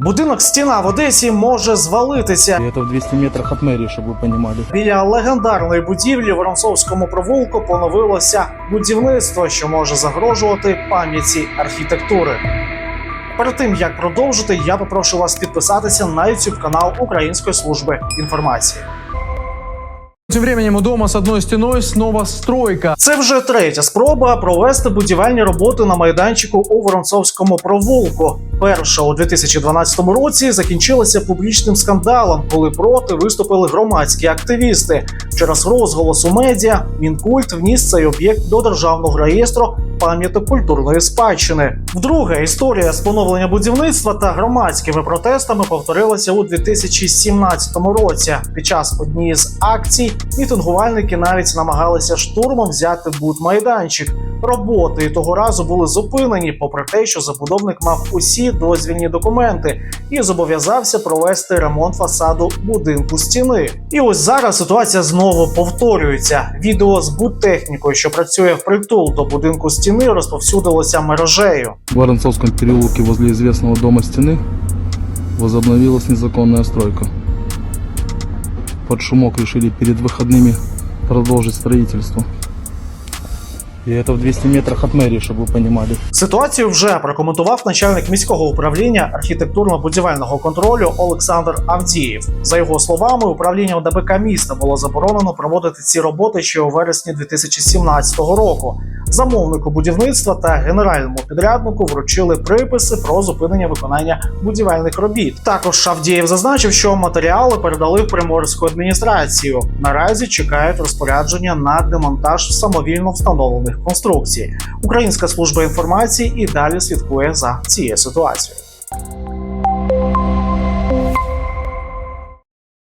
Будинок стіна в Одесі може звалитися. И это в 200 метрах от мэрии, чтобы вы понимали. Біля легендарної будівлі в Воронцовському провулку поновилося будівництво, що може загрожувати пам'яті архітектури. Перед тим як продовжити, я попрошу вас підписатися на YouTube канал Української служби інформації. Тем временем у дома з одной стіною снова стройка. Це вже третя спроба провести будівельні роботи на майданчику у Воронцовському провулку. Перша у 2012 році закінчилася публічним скандалом, коли проти виступили громадські активісти. Через розголос у медіа Мінкульт вніс цей об'єкт до державного реєстру пам'яток культурної спадщини. Вдруге історія з поновлення будівництва та громадськими протестами повторилася у 2017 році. Під час однієї з акцій мітингувальники навіть намагалися штурмом взяти будмайданчик. Роботи того разу були зупинені, попри те, що забудовник мав усі дозвільні документи і зобов'язався провести ремонт фасаду будинку стіни. І ось зараз ситуація знову повторюється. Відео з будтехнікою, що працює впритул до будинку стіни, розповсюдилося мережею. В Воронцовском переулке возле известного дома стены возобновилась незаконная стройка. Под шумок решили перед выходными продолжить строительство. И это в 200 метрах от мэрии, чтобы вы понимали. Ситуацію вже прокоментував начальник міського управління архітектурно-будівельного контролю Олександр Авдієв. За його словами, управління ОДБК міста було заборонено проводити ці роботи ще у вересні 2017 року. Замовнику будівництва та генеральному підряднику вручили приписи про зупинення виконання будівельних робіт. Також Авдієв зазначив, що матеріали передали в приморську адміністрацію. Наразі чекають розпорядження на демонтаж самовільно встановлених конструкцій. Українська служба інформації і далі слідкує за цією ситуацією.